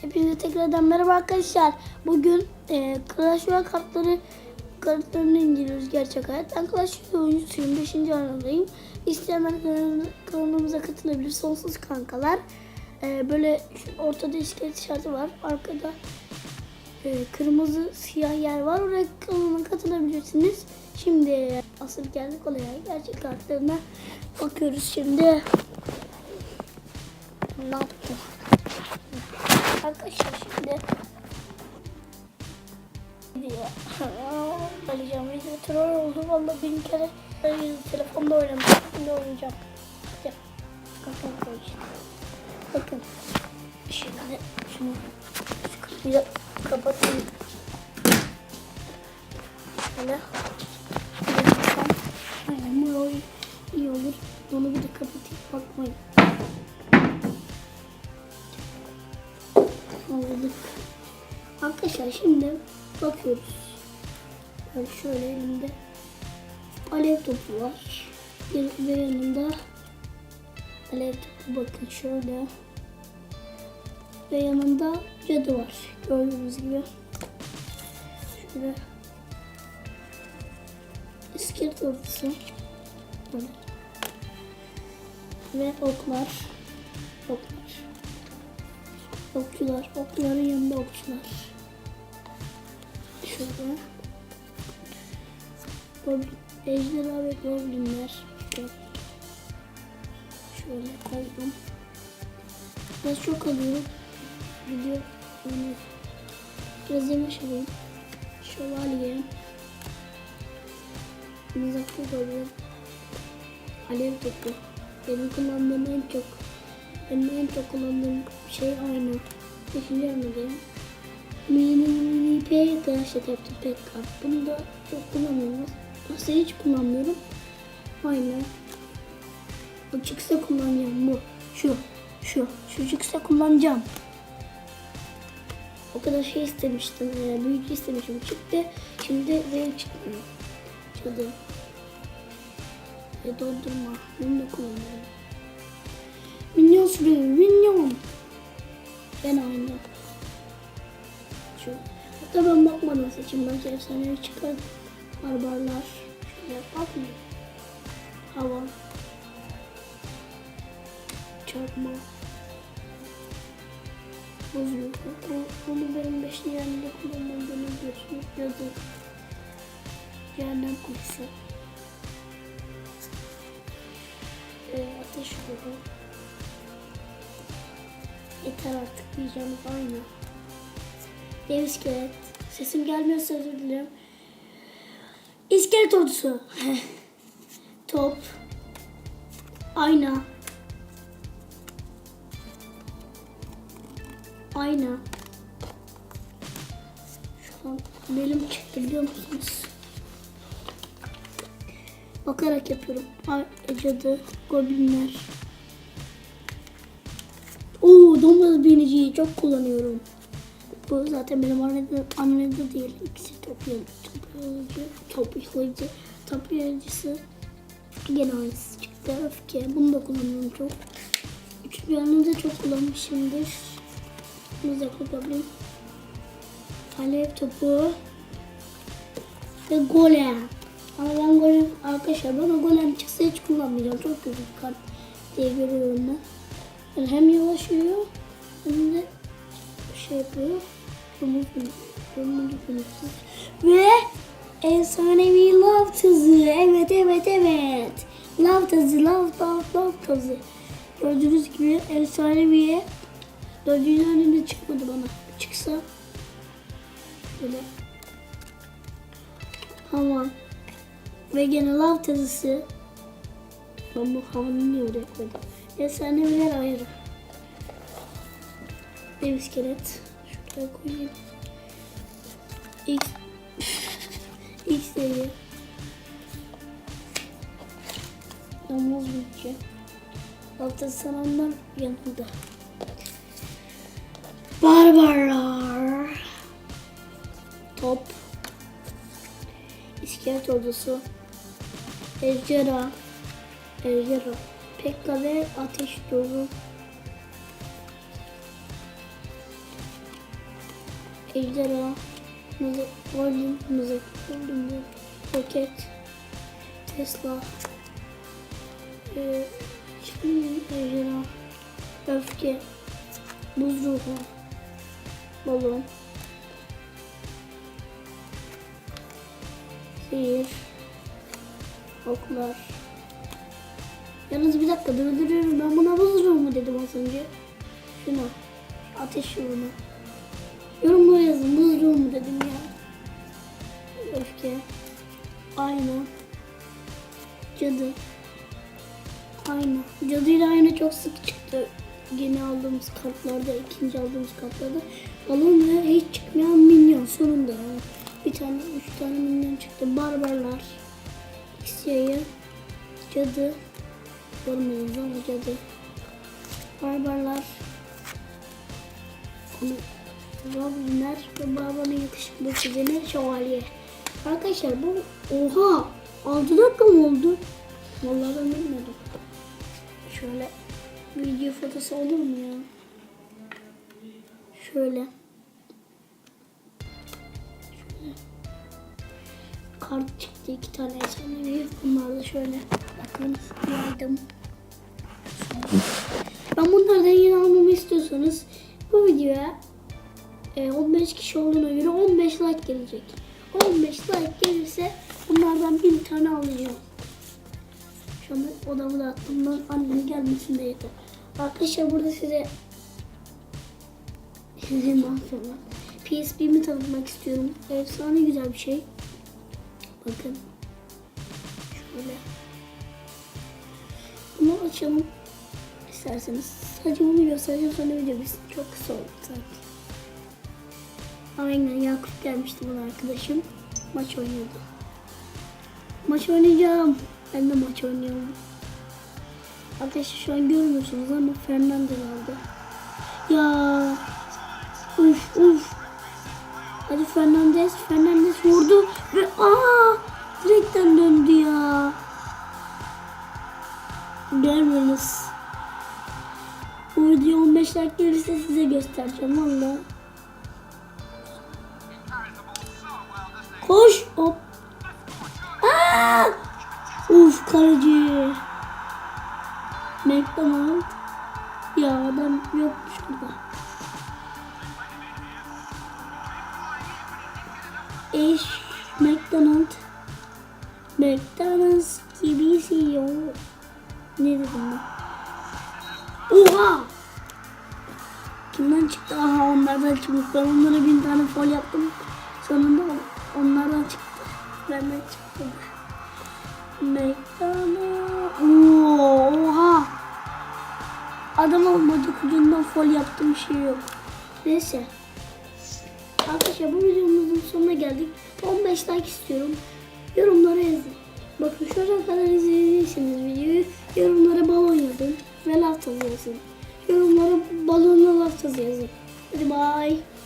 Hepinize tekrardan merhaba arkadaşlar. Bugün e, Clash Royale kartları kartlarını inceliyoruz gerçek hayat. Ben Clash Royale oyuncusuyum. 5. aradayım. İsteyenler kanalımıza katılabilir. Sonsuz kankalar. E, böyle şu ortada iskelet işareti var. Arkada e, kırmızı siyah yer var. Oraya kanalıma katılabilirsiniz. Şimdi asıl geldik olaya. Gerçek kartlarına bakıyoruz şimdi. Ne yaptım? Arkadaşlar şimdi alacağım video troll oldu valla bin kere telefonda oynamıştım şimdi oynayacağım. Koyacağım bakın şimdi şunu şu kapıyı kapatayım. Şöyle. Aynen bu iyi olur. Onu bir de kapatayım. Bakmayın aldık. Arkadaşlar şimdi bakıyoruz. Yani şöyle elimde alev topu var. Ve yanında alev topu bakın şöyle. Ve yanında cadı var. Gördüğünüz gibi. Şöyle iskelet ortası. Böyle. Ve oklar. Oklar. Okçular, okların yanında okçular. Şurada. Goblin, ejderha ve goblinler. Şöyle. Koydum. Biraz çok alıyorum. Video yani biraz yavaş alayım. Şövalye. Mızraklı goblin. Alev topu. Benim kullandığım en çok benim en çok kullandığım şey aynı. Mini mini pek işte yaptım pek kart. Bunu da çok kullanmıyorum. Aslında hiç kullanmıyorum. Aynı. Bu çıksa kullanacağım bu. Şu. Şu. Şu çıksa kullanacağım. O kadar şey istemiştim. E, büyük istemiştim. Çıktı. Şimdi zevk çıkmıyor. Çadı. Ve dondurma. Bunu da kullanıyorum. Minyon sürüyor. Minyon. Ben aynı. Şu. Hatta ben bakmadan seçim. Belki efsanevi çıkar. Barbarlar. Şöyle bakma. Hava. Çarpma. Bozuyor. Bu- Bunu benim beşli yerinde kullanmadığını görüyorsunuz. Yazık. Cehennem kuyusu. Ee, ateş ruhu. Yeter artık diyeceğimiz aynı. Dev iskelet. Sesim gelmiyorsa özür dilerim. İskelet ordusu. Top. Ayna. Ayna. Şu an belim çıktı biliyor musunuz? Bakarak yapıyorum. Ay, cadı, goblinler. Oo domuz biniciyi çok kullanıyorum. Bu zaten benim annemde, annemde değil. İkisi toplayıcı, toplayıcı, toplayıcı, toplayıcısı. Gene aynısı çıktı. Öfke. Bunu da kullanıyorum çok. Üçüncü yanında çok kullanmışımdır. Mızraklı goblin. Alev topu. Ve golem. Ama ben golem arkadaşlar bana golem çıksa hiç kullanmayacağım. Çok kötü bir kart diye görüyorum ben. Yani hem yavaş yürüyor hem de şey yapıyor. Ve efsanevi love tazı. Evet evet evet. Love tazı, love love love tazı. Gördüğünüz gibi efsanevi. Dördüncü önünde çıkmadı bana. Çıksa böyle hava ve gene love tazısı. Ben bu oraya koydum? Efsaneviler ayrı. Dev iskelet. Şuraya koyayım. X X seviye. Domuz bütçe. Hafta sananlar yanında. Barbarlar. Top. İskelet ordusu. Ejderha. Ejderha. Pekka ve ateş dolu. ejderha, golden, mızık, golden bir roket, Tesla, e, şimdi ejderha, öfke, buz ruhu, balon, sihir, oklar. Yalnız bir dakika durduruyorum. Ben buna buz mu dedim az önce? Şuna. Ateş ruhuna. Yorumlara yazın. Buz mu dedim ya. Öfke. Ayna. Cadı. Ayna. Cadıyla ayna çok sık çıktı. Yeni aldığımız kartlarda, ikinci aldığımız kartlarda. Balon ve hiç çıkmayan minyon sonunda yani. Bir tane, üç tane minyon çıktı. Barbarlar. Xya'yı. Cadı. Görmüyoruz ama cadı. Barbarlar. Robinler ve Barbar'ın yakışıklı kuzeni Şövalye. Arkadaşlar bu oha 6 dakika mı oldu? Vallahi ben bilmiyordum. Şöyle video fotosu olur mu ya? Şöyle. Şöyle. Kart çıktı iki tane efsanevi. Bunlar da şöyle. Bakın yardım. Ben bunlardan yeni almamı istiyorsanız bu videoya e, 15 kişi olduğuna göre 15 like gelecek. 15 like gelirse bunlardan bir tane alacağım. Şu anda odamı da attım. Ben annemin gelmesini de yeter. Arkadaşlar burada size sizin sonra PSP'mi tanıtmak istiyorum. Efsane güzel bir şey. Bakın. Şöyle. Bunu açalım. İsterseniz. Sadece bunu göstereceğim sonra video bitsin. Çok kısa oldu sanki. Aynen Yakup gelmişti bana arkadaşım. Maç oynuyordu. Maç oynayacağım. Ben de maç oynuyorum. Arkadaşlar şu an görmüyorsunuz ama Fernando aldı. Ya. Uf uf. Hadi Fernandez. Fernandez vurdu ve aa direkten döndü ya. Görmüyorsunuz. Bu video 15 like gelirse size göstereceğim valla. Koş hop. Aa! Uf kaleci. McDonald. Ya adam yokmuş burada. Eş McDonald. Onlardan çıkmış. Ben onlara bin tane fol yaptım. Sonunda onlardan çıktı. Benden çıktı. McDonald's. Oo, Oha! Adam olmadı ucundan fol yaptığım şey yok. Neyse. Arkadaşlar bu videomuzun sonuna geldik. 15 like istiyorum. Yorumlara yazın. Bakın şuraya kadar izlediyseniz videoyu yorumlara balon yazın ve laf yazın. Yorumlara balonla laf yazın. Hadi bye.